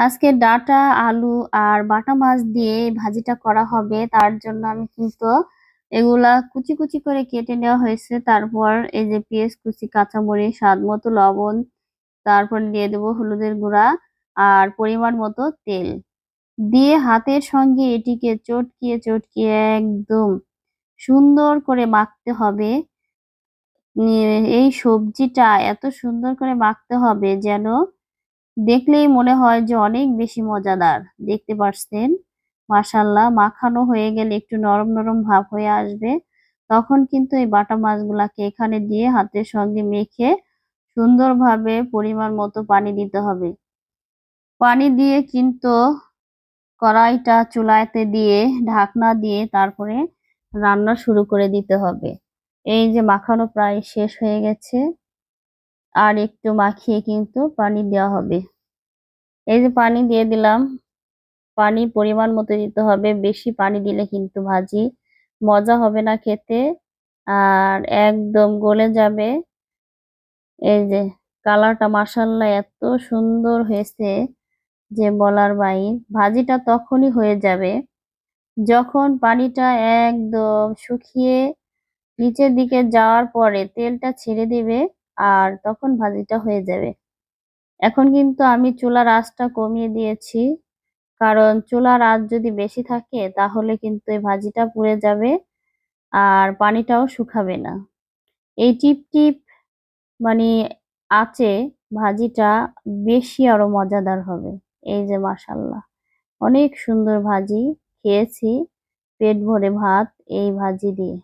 আজকে ডাটা, আলু আর বাটা মাছ দিয়ে ভাজিটা করা হবে। তার জন্য আমি কিন্তু এগুলা কুচি কুচি করে কেটে নেওয়া হয়েছে। তারপর এই যে পেঁয়াজ কুচি, কাঁচামরিচ, স্বাদ মতো লবণ, তারপর দিয়ে দেবো হলুদের গুঁড়া আর পরিমাণ মতো তেল। দিয়ে হাতের সঙ্গে এটিকে চটকিয়ে চটকিয়ে একদম সুন্দর করে মাখতে হবে। এই সবজিটা এত সুন্দর করে মাখতে হবে যেন দেখলেই মনে হয় যে অনেক বেশি মজাদার। দেখতে পাচ্ছেন মাসাল্লাহ মাখানো হয়ে গেলে একটু নরম নরম ভাব হয়ে আসবে। তখন কিন্তু এই বাটা মাছগুলাকে এখানে দিয়ে হাতের সঙ্গে মেখে সুন্দরভাবে পরিমাণ মতো পানি দিতে হবে। পানি দিয়ে কিন্তু কড়াইটা চুলাইতে দিয়ে, ঢাকনা দিয়ে তারপরে রান্না শুরু করে দিতে হবে। এই যে মাখানো প্রায় শেষ হয়ে গেছে। আর একটু মাখিয়ে কিন্তু পানি দেওয়া হবে। এই যে পানি দিয়ে দিলাম পানি পরিমাণ মতো দিতে হবে। বেশি পানি দিলে কিন্তু ভাজি মজা হবে না খেতে। আর একদম গলে যাবে। এই যে কালারটা মাসাল্লাহ এত সুন্দর হয়েছে যে বলার বাইর। ভাজিটা তখনই হয়ে যাবে যখন পানিটা একদম শুকিয়ে নিচের দিকে যাওয়ার পরে তেলটা ছেড়ে দেবে। আর তখন ভাজিটা হয়ে যাবে। এখন কিন্তু আমি চুলার আঁচটা কমিয়ে দিয়েছি। কারণ চুলার আঁচ যদি বেশি থাকে, তাহলে কিন্তু এই ভাজিটা পুড়ে যাবে আর পানিটাও শুকাবে না। এই টিপ টিপ মানে আঁচে ভাজিটা বেশি আরও মজাদার হবে। এই যে মাসাল্লাহ অনেক সুন্দর ভাজি খেয়েছি। পেট ভরে ভাত এই ভাজি দিয়ে।